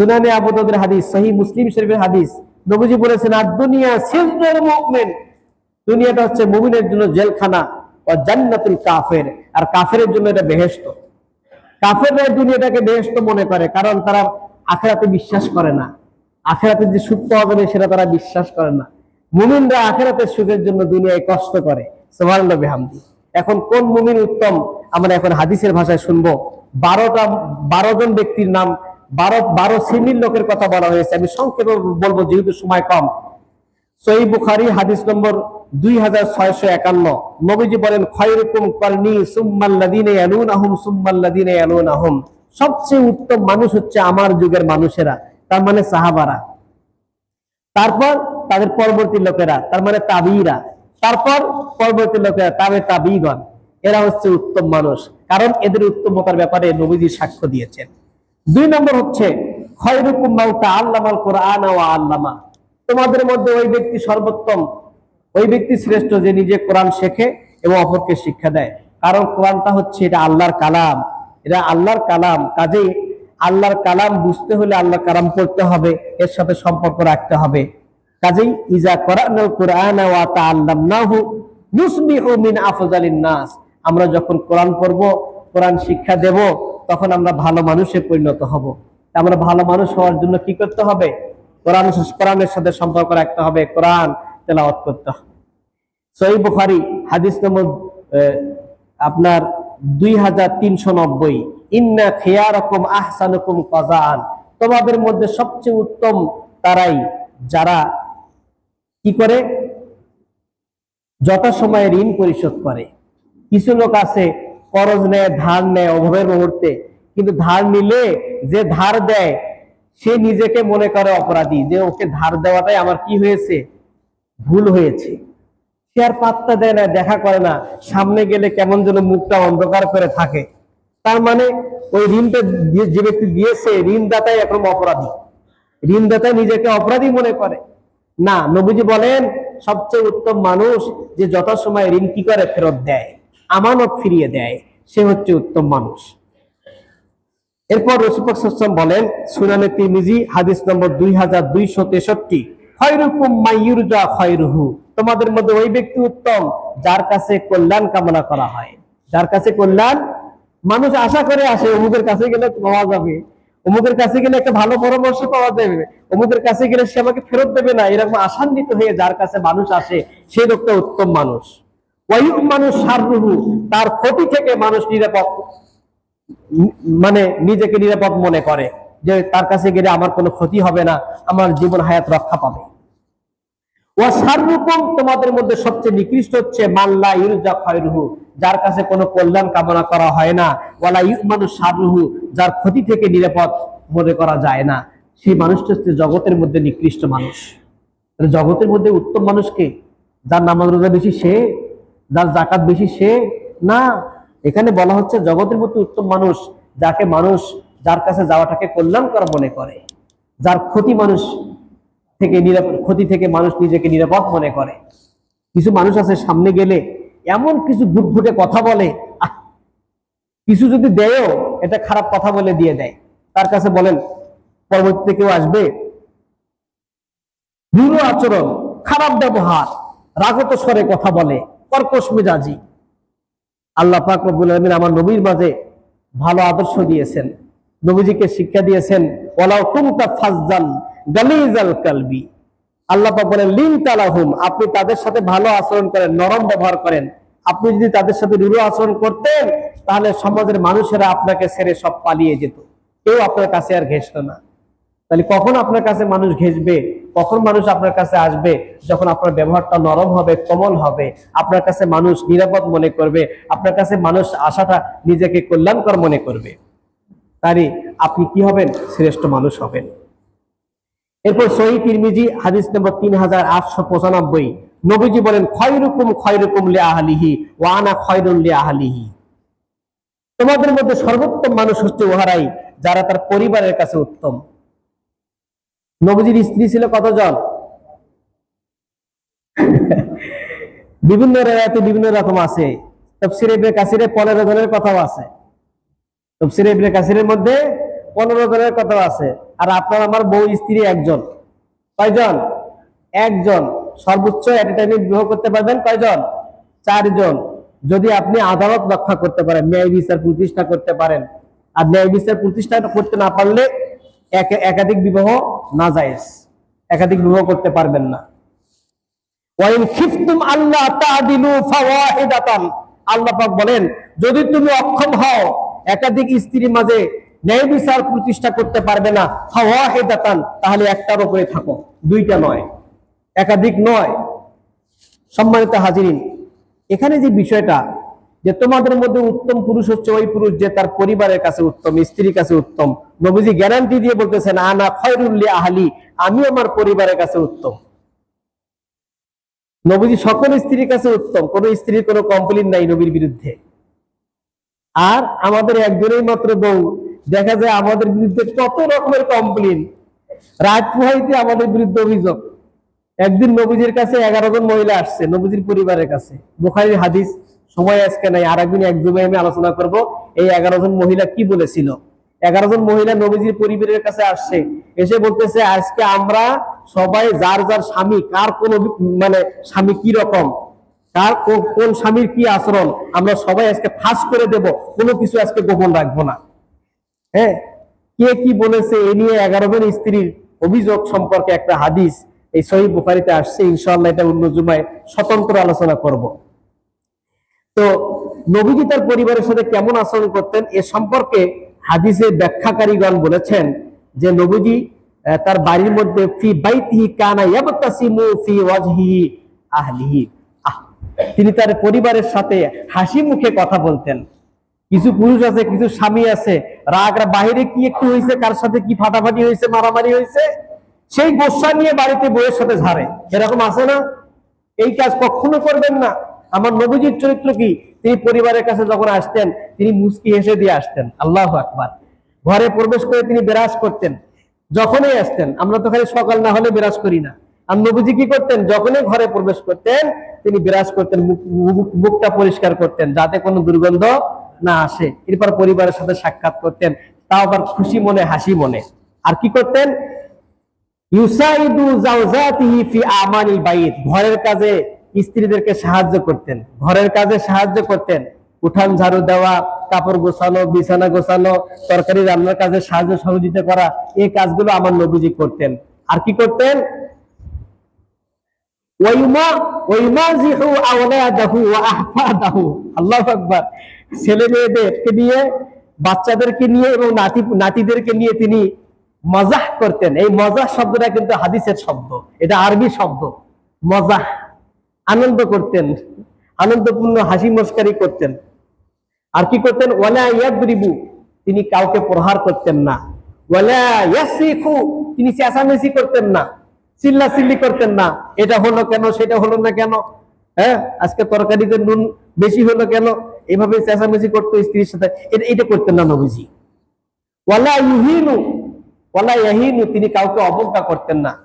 সুনানে আবু দাউদের হাদিস সহি মুসলিম শরীফের হাদিস। নবীজি বলেছেন, আর দুনিয়া সিজনুল মুমিন। দুনিয়াটা হচ্ছে মুমিনের জন্য জেলখানা ও জান্নাতুল কাফের। আর কাফেরের জন্য এটা বেহেশত। কাফেররা দুনিয়াটাকে বেহেশত মনে করে, কারণ তারা আখেরাতে বিশ্বাস করে না। আখেরাতে যে সুখ পাওয়া যাবে, সেটা তারা বিশ্বাস করে না। মুমিনরা আখেরাতের সুখের জন্য দুনিয়ায় কষ্ট করে। সুবহানাল্লাহ বিহামদি। এখন কোন মুমিন উত্তম? আমরা এখন হাদিসের ভাষায় শুনব। বারোটা, বারো জন ব্যক্তির নাম বারো বারো শ্রেণির লোকের কথা বলা হয়েছে। আমি সংক্ষেপে বলব, যেহেতু সময় কম। সহি বুখারি, হাদিস নম্বর দুই হাজার ছয়শো একান্ন। নবীজি বলেন সুম্মাল্লাদিনে এলুন আহুম এলুন আহুম সবচেয়ে উত্তম মানুষ হচ্ছে আমার যুগের মানুষেরা, তার মানে সাহাবারা। তারপর তাদের পরবর্তী লোকেরা, তার মানে তাবিরা। তারপর পরবর্তী লোকেরা, তাবে তাবিগণ। এরা হচ্ছে উত্তম মানুষ। কারণ এদের উত্তমতার ব্যাপারে নবীজি সাক্ষ্য দিয়েছেন। দুই নম্বর হচ্ছে কোরআন আল্লামা। তোমাদের মধ্যে ওই ব্যক্তি সর্বোত্তম, ওই ব্যক্তি শ্রেষ্ঠ যে নিজে কোরআন শেখে এবং অপরকে শিক্ষা দেয়। কারণ কোরআনটা হচ্ছে এটা আল্লাহর কালাম। এটা আল্লাহর কালাম। কাজেই আল্লাহর কালাম বুঝতে হলে আল্লাহর কালাম পড়তে হবে, এর সাথে সম্পর্ক রাখতে হবে। কাজেই, ইজা কোরআন আমরা যখন কোরআন পড়ব, কোরআন শিক্ষা দেব তখন আমরা ভালো মানুষে পরিণত হব। আমরা ভালো মানুষ হওয়ার জন্য কি করতে হবে? কোরআন কোরআনের সাথে সম্পর্ক রাখতে হবে, কোরআন তেলাওয়াত করতে হবে। সহি বুখারি, হাদিস নম্বর আপনার দুই হাজার তিনশো নব্বই। ইন্না খেয়ারকম আহসানুকুম কাজান তোমাদের মধ্যে সবচেয়ে উত্তম তারাই যারা কি করে? যথাসময়ে ঋণ পরিশোধ করে। কিছু লোক আছে করজ নেয়, ধার নেয় অভাবের মুহূর্তে। কিন্তু ধার নিলে যে ধার দেয়, সে নিজেকে মনে করে অপরাধী। যে ওকে ধার দেওয়াটাই আমার কি হয়েছে? ভুল হয়েছে। সে আর পাত্তা দেয় না, দেখা করে না। সামনে গেলে কেমন যেন মুখটা অন্ধকার করে থাকে। তার মানে ওই ঋণটা যে ব্যক্তি দিয়েছে, ঋণদাতাই এখন অপরাধী। ঋণদাতা নিজেকে অপরাধী মনে করে। না, নবীজি বলেন, সবচেয়ে উত্তম মানুষ যে যথাসময় ঋণ কি করে ফেরত দেয়? আমানত ফিরিয়ে দেয়, সে হচ্ছে উত্তম মানুষ। এরপর সাল্লাম বলেন, সুনানে তিরমিজি, হাদিস নম্বর দুই হাজার দুইশো তেষট্টি তোমাদের মধ্যে ওই ব্যক্তি উত্তম, যার কাছে কল্যাণ কামনা করা হয়। যার কাছে কল্যাণ, মানুষ আশা করে আসে, অমুকের কাছে গেলে পাওয়া যাবে, অমুকের কাছে গেলে একটা ভালো পরামর্শ পাওয়া যাবে, অমুকের কাছে গেলে সে আমাকে ফেরত দেবে না। এরকম আশান্বিত হয়ে যার কাছে মানুষ আসে, সে লোকটা উত্তম মানুষ। মানুষ সাররুহু তার ক্ষতি থেকে মানুষ নিরাপদ মানে নিজেকে নিরাপদ মনে করে, যে তার কাছে গেলে আমার কোনো ক্ষতি হবে না, আমার জীবন হায়াত রক্ষা পাবে। ও সাররূপম তোমাদের মধ্যে সবচেয়ে নিকৃষ্ট হচ্ছে মাল্লা ইউরজা খয়রুহু, যার কাছে কোনো কল্যাণ কামনা করা হয় না। ওয়ালা ইউমানু সাররুহু যার ক্ষতি থেকে নিরাপদ মনে করা যায় না। সেই মানুষটা হচ্ছে জগতের মধ্যে নিকৃষ্ট মানুষ। জগতের মধ্যে উত্তম মানুষকে যার নামাজ রোজা বেশি সে যার জাকাত বেশি সে না। এখানে বলা হচ্ছে জগতের মধ্যে উত্তম মানুষ যাকে মানুষ যার কাছে যাওয়াটাকে কল্যাণকর মনে করে, যার ক্ষতি মানুষ থেকে নিরাপদ ক্ষতি থেকে মানুষ নিজেকে নিরাপদ মনে করে। কিছু মানুষ আছে সামনে গেলে এমন কিছু ঘুটঘুটে কথা বলে কিছু যদি দেয়ও এটা খারাপ কথা বলে দিয়ে দেয়। তার কাছে বলেন, পরবর্তীতে কেউ আসবে রূঢ় আচরণ, খারাপ ব্যবহার রাগত স্বরে কথা বলে কর্কশ মেজাজি। আল্লাহ পাক রব্বুল আলামিন আমার নবীর মাঝে ভালো আদর্শ দিয়েছেন, নবীজিকে শিক্ষা দিয়েছেন, ওয়ালাউ কুনতা ফাজ্জান গালিজাল কালবি। আল্লাহ পাক বলেন লিন তালাহুম আপনি তাদের সাথে ভালো আচরণ করেন, নরম ব্যবহার করেন। আপনি যদি তাদের সাথে রূঢ় আচরণ করতেন, তাহলে সমাজের মানুষেরা আপনাকে ছেড়ে সব পালিয়ে যেত। কেউ আপনার কাছে আর ঘেসত না। তাহলে কখন আপনার কাছে মানুষ ঘেসবে কখন মানুষ আপনার কাছে আসবে? যখন আপনার ব্যবহারটা নরম হবে, কোমল হবে, আপনার কাছে মানুষ নিরাপদ মনে করবে, আপনার কাছে মানুষ আশাটা নিজেকে কল্যাণকর মনে করবে তাই আপনি কি হবেন? শ্রেষ্ঠ মানুষ হবেন। এরপর সহি তিরমিজি, হাদিস নম্বর তিন হাজার আটশো পঁচানব্বই। নবীজি বলেন, খয়রুকুম খয়রুকুম লি আহলিহি ওয়ানা খয়রুল লি আহলিহি তোমাদের মধ্যে সর্বোত্তম মানুষ হচ্ছে উহারাই, যারা তার পরিবারের কাছে উত্তম। নবীজির স্ত্রী ছিল কতজন? বিভিন্ন রেয়াতে বিভিন্ন রকম আছে। তফসির ইবনে কাসিরে পনেরো জনের কথাও আছে। তফসির ইবনে কাসিরের মধ্যে পনেরো জনের কথাও আছে। আর আপনার আমার বউ স্ত্রী একজন। কয়জন? একজন। সর্বোচ্চ এট টাইমে বিবাহ করতে পারবেন কয়জন? চারজন। যদি আপনি আদালত রক্ষা করতে পারেন, ন্যায় বিচার প্রতিষ্ঠা করতে পারেন। আর ন্যায় বিচার প্রতিষ্ঠা করতে না পারলে একাধিক বিবাহ না যায় একাধিক বিবাহ করতে পারবেন না। আল্লাহ আল্লাহ বলেন, যদি তুমি অক্ষম হও, একাধিক স্ত্রীর মাঝে ন্যায় বিচার প্রতিষ্ঠা করতে পারবে না ফাওয়াহিদাতান, তাহলে একটার উপরে থাকো। দুইটা নয়, একাধিক নয়। সম্মানিত হাজিরিন, এখানে যে বিষয়টা যে তোমাদের মধ্যে উত্তম পুরুষ হচ্ছে ওই পুরুষ যে তার পরিবারের কাছে উত্তম, স্ত্রীর কাছে উত্তম। নবীজি গ্যারান্টি দিয়ে বলতেছেন, আনা খয়রুল্লি আহলি আমি আমার পরিবারের কাছে উত্তম। নবীজি সকল স্ত্রীর কাছে উত্তম, কোন স্ত্রীর কোনো কমপ্লেন নাই নবীর বিরুদ্ধে। আর আমাদের একজনেই মাত্র বউ, দেখা যায় আমাদের বিরুদ্ধে কত রকমের কমপ্লেন রাত পোহাইতে আমাদের বিরুদ্ধে অভিযোগ। একদিন নবীজির কাছে এগারো জন মহিলা আসছে, নবীজির পরিবারের কাছে। বুখারির হাদিস, সময় আজকে নাই, আর একদিন এক জমে আমি আলোচনা করব এই এগারো জন মহিলা কি বলেছিল। এগারো জন মহিলা নবীজির পরিবারের কাছে আসছে, এসে বলতেছে, আজকে আমরা সবাই যার যার স্বামী, কার কোন মানে স্বামী কি রকম? কার কোন স্বামীর কি আচরণ? আমরা সবাই আজকে ফাঁস করে দেব, কোনো কিছু আজকে গোপন রাখব না। হ্যাঁ কে কি বলেছে এ নিয়ে এগারো জন স্ত্রীর অভিযোগ সম্পর্কে একটা হাদিস। এই সহি বুখারিতে আসছে, ইনশাআল্লাহ এটা অন্য জুমায় স্বতন্ত্র আলোচনা করব। তো নবীজি তার পরিবারের সাথে কেমন আচরণ করতেন এ সম্পর্কে হাদিসের ব্যাখ্যাকারীগণ বলেছেন যে নবীজি তার বাড়ির মধ্যে তিনি তার পরিবারের সাথে হাসি মুখে কথা বলতেন। কিছু পুরুষ আছে, কিছু স্বামী আছে রাগ বাহিরে কি একটু হয়েছে কার সাথে কি ফাটাফাটি হয়েছে মারামারি হয়েছে সেই গোসা নিয়ে বাড়িতে বইয়ের সাথে ঝাড়ে। এরকম আছে না? এই কাজ কখনো করবেন না। আমার নবীজির চরিত্র কি? তিনি পরিবারের কাছে যখন আসতেন, তিনি মুস্কি হেসে দিয়ে আসতেন। আল্লাহ আকবার। ঘরে প্রবেশ করে তিনি বিরাজ করতেন। যখনই আসতেন, আমরা তো খালি সকাল না হলে বিরাজ করি না। আর নবীজি কি করতেন? যখনই ঘরে প্রবেশ করতেন, তিনি বিরাজ করতেন, মুখ- মুখ- মুখটা পরিষ্কার করতেন, যাতে কোনো দুর্গন্ধ না আসে। এরপর পরিবারের সাথে সাক্ষাৎ করতেন। তাও আবার খুশি মনে, হাসি মনে। আর কি করতেন? ইউসাইদু জাওজাতিহি ফি আমানিল বাইত। ঘরের কাজে স্ত্রীদেরকে সাহায্য করতেন। ঘরের কাজে সাহায্য করতেন। উঠান, ঝাড়ু দেওয়া, কাপড় গোছানো, বিছানা গোছানো, তরকারি রান্নার কাজে সাহায্য সহযোগিতা করা, এই কাজগুলো আমার নবীজি করতেন। আর কি করতেন। আল্লাহু আকবার। ছেলে মেয়েদেরকে নিয়ে, বাচ্চাদেরকে নিয়ে এবং নাতি, নাতিদেরকে নিয়ে তিনি মজাহ করতেন। এই মজাহ শব্দটা কিন্তু হাদিসের শব্দ। এটা আরবি শব্দ। মজাহ। আনন্দ করতেন। আনন্দপূর্ণ হাসি মস্কারি করতেন। আর কি করতেন? ওয়ালা তিনি কাউকে প্রহার করতেন না। তিনি চেঁচামেচি করতেন না। চিল্লা চিল্লি করতেন না। এটা হলো কেন? সেটা হলো না কেন? হ্যাঁ? আজকে তরকারিতে নুন বেশি হলো কেন? এভাবে চেঁচামেচি করতো স্ত্রীর সাথে। এটা করতেন না নবীজি। ওয়ালা ইউহিনু। ওয়ালা তিনি কাউকে অবজ্ঞা করতেন না।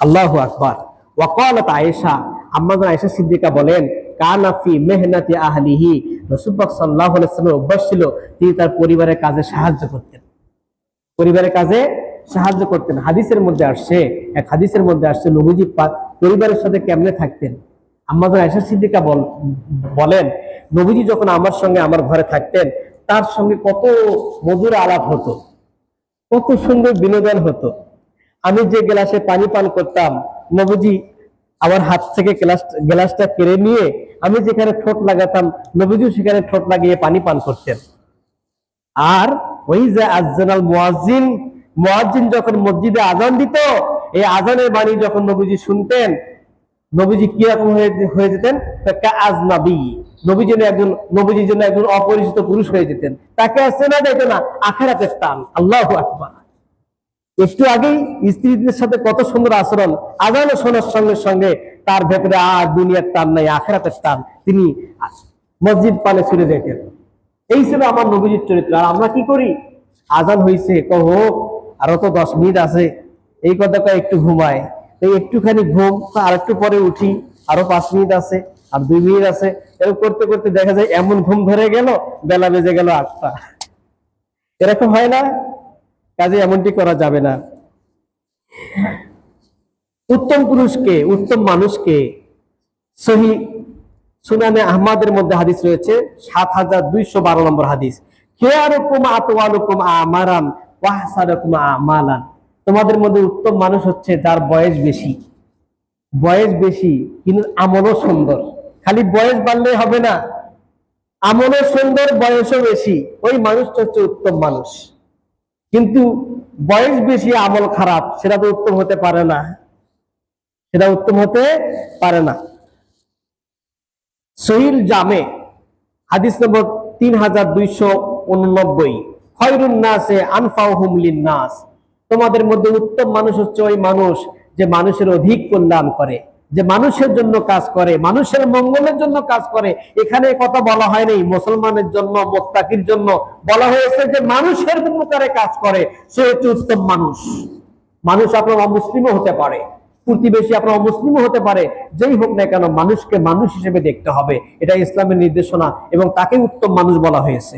আল্লাহু আকবার। ওয়াকালাত আয়েশা আম্মাজান আয়েশা সিদ্দিকা বলেন, কানা ফি মেহনাতি আহলিহি। রাসূল পাক সাল্লাল্লাহু আলাইহি ওয়াসাল্লামের অভ্যাস ছিল, তিনি তার পরিবারের কাজে সাহায্য করতেন। পরিবারের কাজে সাহায্য করতেন। হাদিসের মধ্যে আসছে, এক হাদিসের মধ্যে আসছে, নবীজি পরিবারের সাথে কেমনে থাকতেন? আম্মাজান আয়েশা সিদ্দিকা বল- বলেন, নবীজি যখন আমার সঙ্গে আমার ঘরে থাকতেন, তার সঙ্গে কত মধুর আলাপ হতো। কত সুন্দর বিনোদন হতো। আমি যে গ্লাসে পানি পান করতাম, নবীজি আমার হাত থেকে গ্লাস, গ্লাসটা কেড়ে নিয়ে আমি যেখানে ঠোঁট লাগাতাম নবীজি সেখানে ঠোঁট লাগিয়ে পানি পান করতেন। আর ওই যে আজানাল মুয়াজ্জিন মুয়াজ্জিন যখন মসজিদে আজান দিত, এই আজানের বাণী যখন নবীজি শুনতেন, নবীজি কীরকম হয়ে হয়ে যেতেন? আজনাবি। নবী যেন একজন নবীজির জন্য একজন অপরিচিত পুরুষ হয়ে যেতেন। তাকে আর চেনা যেত না, আখেরাতের টান। আল্লাহ একটু আগেই স্ত্রীদের সাথে কত সুন্দর আচরণ, আজানো শোনার সঙ্গে সঙ্গে তার ভেতরে আর দুনিয়ার টান নাই, আখেরাতের টান। তিনি মসজিদ পানে ছুড়ে যেতেন। এই ছিল আমার নবীজির চরিত্র। আর আমরা কি করি? আজান হইছে, কহ, আরও তো দশ মিনিট আছে। এই কথা একটু ঘুমায়। এই একটুখানি ঘুম আর একটু পরে উঠি, আরও পাঁচ মিনিট আছে। আর দুই মিনিট আছে। এরকম করতে করতে দেখা যায় এমন ঘুম ধরে গেল, বেলা বেজে গেল আটটা। এরকম হয় না? কাজে এমনটি করা যাবে না। উত্তম পুরুষকে, উত্তম মানুষকে সহি সুনানে আহমাদের মধ্যে হাদিস রয়েছে, সাত হাজার দুইশো বারো নম্বর হাদিস। তোমাদের মধ্যে উত্তম মানুষ হচ্ছে যার বয়স বেশি। বয়স বেশি, কিন্তু আমলও সুন্দর। খালি বয়স বাড়লে হবে না। আমলও সুন্দর বয়সও বেশি। ওই মানুষটা হচ্ছে উত্তম মানুষ। কিন্তু বয়স বেশি, আমল খারাপ, সেটা তো উত্তম হতে পারে না। সেটা উত্তম হতে পারে না। সহিল জামে, হাদিস নম্বর তিন হাজার দুইশো উননব্বই। খয়রুন নাসে আনফাউহুম নাস তোমাদের মধ্যে উত্তম মানুষ হচ্ছে ওই মানুষ যে মানুষের অধিক কল্যাণ করে। যে মানুষের জন্য কাজ করে, মানুষের মঙ্গলের জন্য কাজ করে। এখানে কথা বলা হয়নি মুসলমানের জন্য, মোত্তাকির জন্য। বলা হয়েছে যে মানুষের উপকারে কাজ করে, সে হচ্ছে উত্তম মানুষ। মানুষ আপনার অমুসলিমও হতে পারে, প্রতিবেশী আপনার অমুসলিমও হতে পারে, যেই হোক না কেন মানুষকে মানুষ হিসেবে দেখতে হবে। এটা ইসলামের নির্দেশনা এবং তাকে উত্তম মানুষ বলা হয়েছে।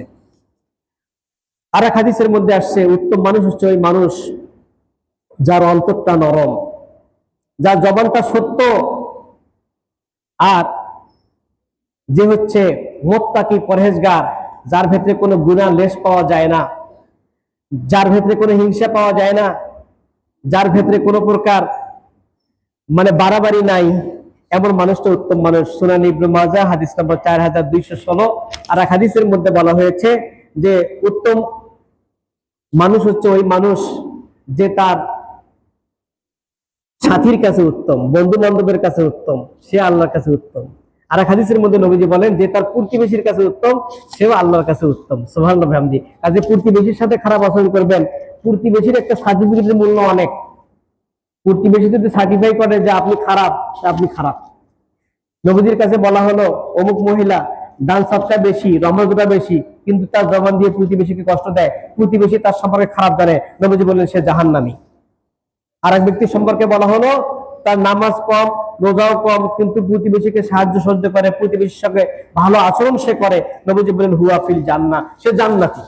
আর এক হাদিসের মধ্যে আসছে, উত্তম মানুষ হচ্ছে ওই মানুষ যার অন্তরটা নরম। যার জবানটা সত্য। আর যে হচ্ছে মোত্তাকি পরহেজগার, যার ভেতরে কোনো গুণা, লেশ পাওয়া যায় না। যার ভেতরে কোনো হিংসা পাওয়া যায় না। যার ভেতরে কোনো প্রকার মানে বাড়াবাড়ি নাই। এমন মানুষটা উত্তম মানুষ। সুনান ইবনু মাজা হাদিস নম্বর চার হাজার দুইশো ষোলো। আর এক হাদিসের মধ্যে বলা হয়েছে যে, উত্তম মানুষ হচ্ছে ওই মানুষ যে তার সাথীর কাছে উত্তম বন্ধু বান্ধবের কাছে উত্তম, সে আল্লাহর কাছে উত্তম। আর এক হাদিসের মধ্যে নবীজি বলেন, যে তার প্রতিবেশীর কাছে উত্তম, সেও আল্লাহর কাছে উত্তম। সোহান ভামজি কাজে প্রতিবেশীর সাথে খারাপ আচরণ করবেন, প্রতিবেশীর একটা সার্টিফিকেটের মূল্য অনেক। প্রতিবেশী যদি সার্টিফাই করে যে আপনি খারাপ আপনি খারাপ। নবীজির কাছে বলা হলো, অমুক মহিলা ডান সবটা বেশি রমজটা বেশি, কিন্তু তার জবান দিয়ে প্রতিবেশীকে কষ্ট দেয়। প্রতিবেশী তার সম্পর্কে খারাপ জানে। নবীজি বললেন, সে জাহান্নামী। আর এক ব্যক্তি সম্পর্কে বলা হলো, তার নামাজ কম, রোজাও কম, কিন্তু প্রতিবেশীকে সাহায্য সহ্য করে, প্রতিবেশীর সঙ্গে ভালো আচরণ সে করে। নবীজি বলেন হুয়াফিল জান্না সে জান্নাতি।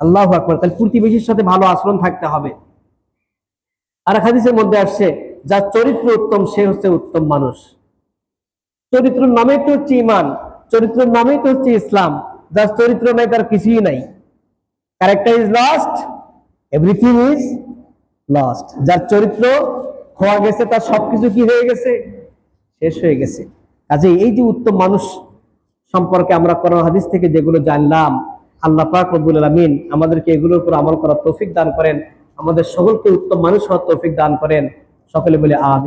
আল্লাহ আকবর। তাহলে প্রতিবেশীর সাথে ভালো আচরণ থাকতে হবে। আর হাদিসের মধ্যে আসছে, যার চরিত্র উত্তম, সে হচ্ছে উত্তম মানুষ। চরিত্র নামেই তো হচ্ছে ইমান চরিত্র নামেই তো হচ্ছে ইসলাম। যার চরিত্র নাই, তার কিছুই নাই। Character is lost everything is lost যার চরিত্র খোয়া গেছে, তার সবকিছু কি হয়ে গেছে? শেষ হয়ে গেছে। কাজে এই যে উত্তম মানুষ সম্পর্কে আমরা কোরআন হাদিস থেকে যেগুলো জানলাম, আল্লাহ পাক রব্বুল আলামিন আমাদেরকে এগুলোর উপর আমল করার তৌফিক দান করেন। আমাদের সকলকে উত্তম মানুষ হওয়ার তৌফিক দান করেন। সকলে বলে আমি